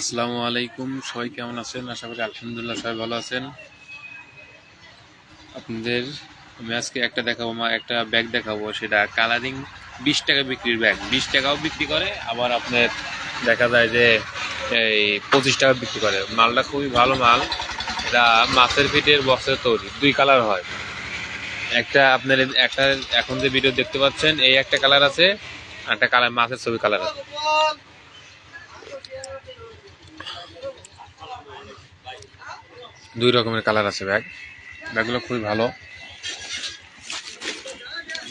আসসালামু আলাইকুম। সবাই কেমন আছেন? আশা করি আলহামদুলিল্লাহ সবাই ভালো আছেন। আপনাদের, আমি আজকে একটা দেখাবো একটা ব্যাগ দেখাবো, সেটা কালারিং বিশ টাকা বিক্রির ব্যাগ বিশ টাকাও বিক্রি করে, আবার আপনার দেখা যায় যে এই পঁচিশ টাকা বিক্রি করে। মালটা খুবই ভালো মাল। এটা মাছের পিঠের বক্সের তৈরি, দুই কালার হয়। একটা আপনার একটা এখন যে ভিডিও দেখতে পাচ্ছেন, এই একটা কালার আছে একটা কালার মাছের ছবি কালার আছে। দুই রকমের কালার আছে ব্যাগ। ব্যাগগুলো খুবই ভালো।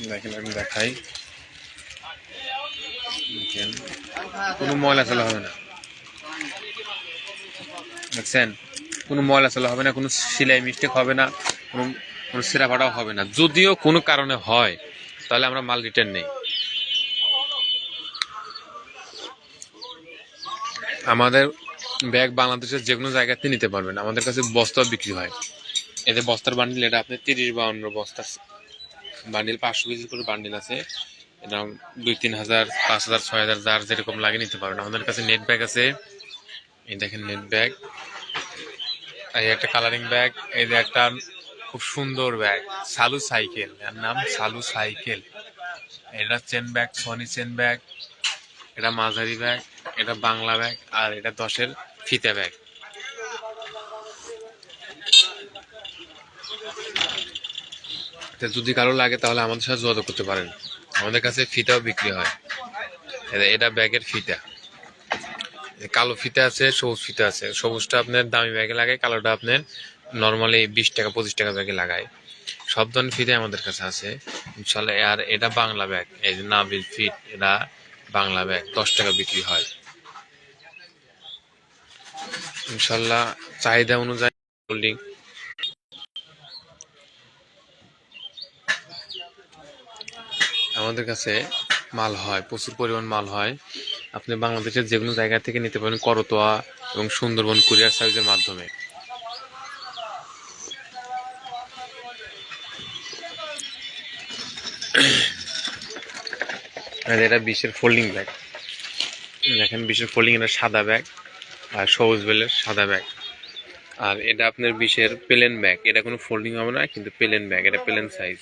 দেখেন, আমি দেখাই। দেখেন, কোনো ময়লা চলা হবে না। দেখছেন? কোনো ময়লা চলা হবে না, কোনো সেলাই মিস্টেক হবে না, কোনো কোনো সেরা ফাটাও হবে না। যদিও কোনো কারণে হয়, তাহলে আমরা মাল রিটার্ন নেই। আমাদের ব্যাগ বাংলাদেশের যে কোনো জায়গাতে নিতে পারবেন। আমাদের কাছে বস্তা বিক্রি হয়। এতে বস্তার বান্ডিল এটা আপনার তিরিশ বাউন্ন বস্তা বান্ডিল পাঁচশো কেজি করে বান্ডিল আছে। এটা দুই তিন হাজার, পাঁচ হাজার, ছয় হাজার, যার যেরকম লাগে নিতে পারবেন। আমাদের কাছে নেট ব্যাগ আছে। এই দেখেন নেট ব্যাগ এই একটা কালারিং ব্যাগ এই যে একটা খুব সুন্দর ব্যাগ সালু সাইকেল। এর নাম সালু সাইকেল। এটা chain bag Sony chain bag এটা মাঝারি ব্যাগ এটা বাংলা ব্যাগ আর এটা দশের ফিতে ব্যাগ। যদি কারও লাগে তাহলে আমাদের সাথে যোগাযোগ করতে পারেন। আমাদের কাছে ফিতাও বিক্রি হয়। এটা- ব্যাগের ফিতা। কালো ফিতা আছে, সবুজ ফিতা আছে। সবুজটা আপনার দামি ব্যাগে লাগায় কালোটা আপনার নর্মালি বিশ টাকা, পঁচিশ টাকা ব্যাগে লাগায়। সব ধরনের ফিতে আমাদের কাছে আছে। আর এটা বাংলা ব্যাগ। এই যে নাবিল ফিট এটা বাংলা ব্যাগ। দশ টাকা বিক্রি হয়। ইনশাল্লাহ চাহিদা অনুযায়ী হোল্ডিং আমাদের কাছে মাল হয়, প্রচুর পরিমাণ মাল হয়। আপনি বাংলাদেশের যে কোনো জায়গা থেকে নিতে পারেন করতোয়া এবং সুন্দরবন কুরিয়ার সার্ভিসের মাধ্যমে। আর এটা বিশের ফোল্ডিং ব্যাগ দেখেন বিশের ফোল্ডিং এটা সাদা ব্যাগ আর সবুজ বেলের সাদা ব্যাগ আর এটা আপনার বিশের প্লেন ব্যাগ এটা কোনো ফোল্ডিং হবে না, কিন্তু প্লেন ব্যাগ এটা প্লেন সাইজ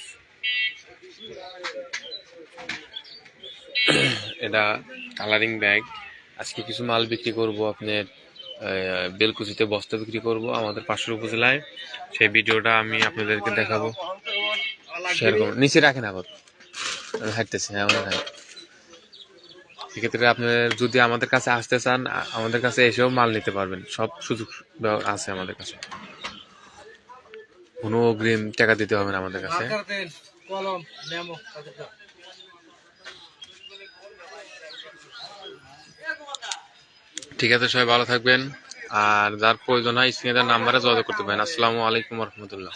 এটা কালারিং ব্যাগ আজকে কিছু মাল বিক্রি করব আপনার বেলকুচিতে বস্তা বিক্রি করব আমাদের পাশের উপজেলায়। সেই ভিডিওটা আমি আপনাদেরকে দেখাবো। করব নিচে রাখেন আবার। হাঁটতেছি হ্যাঁ আমার সেক্ষেত্রে আপনার যদি আমাদের কাছে আসতে চান আমাদের কাছে এসেও মাল নিতে পারবেন। সব সুযোগ আছে আমাদের কাছে। কোনো অগ্রিম টাকা দিতে হবে না আমাদের কাছে। ঠিক আছে সবাই ভালো থাকবেন। আর যার প্রয়োজন হয় স্ক্রিনে নাম্বারে যোগাযোগ করতে পারেন। আসসালামু আলাইকুম রহমতুল্লাহ।